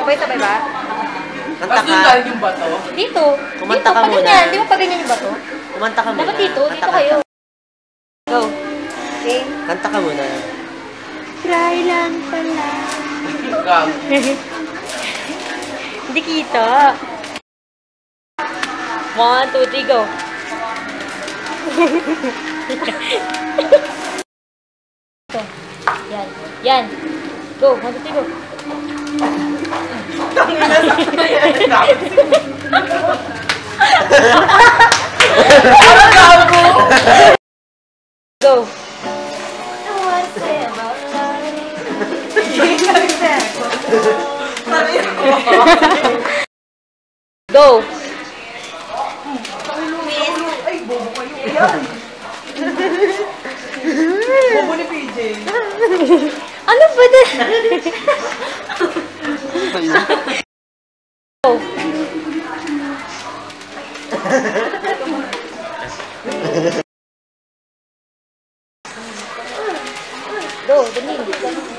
Sabay-sabay ba? Kanta Tapos ka. galing yung bato. Dito. Kumanta dito, ka muna. ganyan. Di mo pa ganyan yung bato? Kumanta ka muna. Dapat dito. Kanta Dito ka. kayo. Go. Okay. Kanta ka muna. Try lang pala. Hindi kita. One, two, three, go. Yan. Yan. Go. One, two, three, go. Go. Go. Ay, bobo kayo. Ayan. Bobo ni PJ. Ano ba na? Go, dali.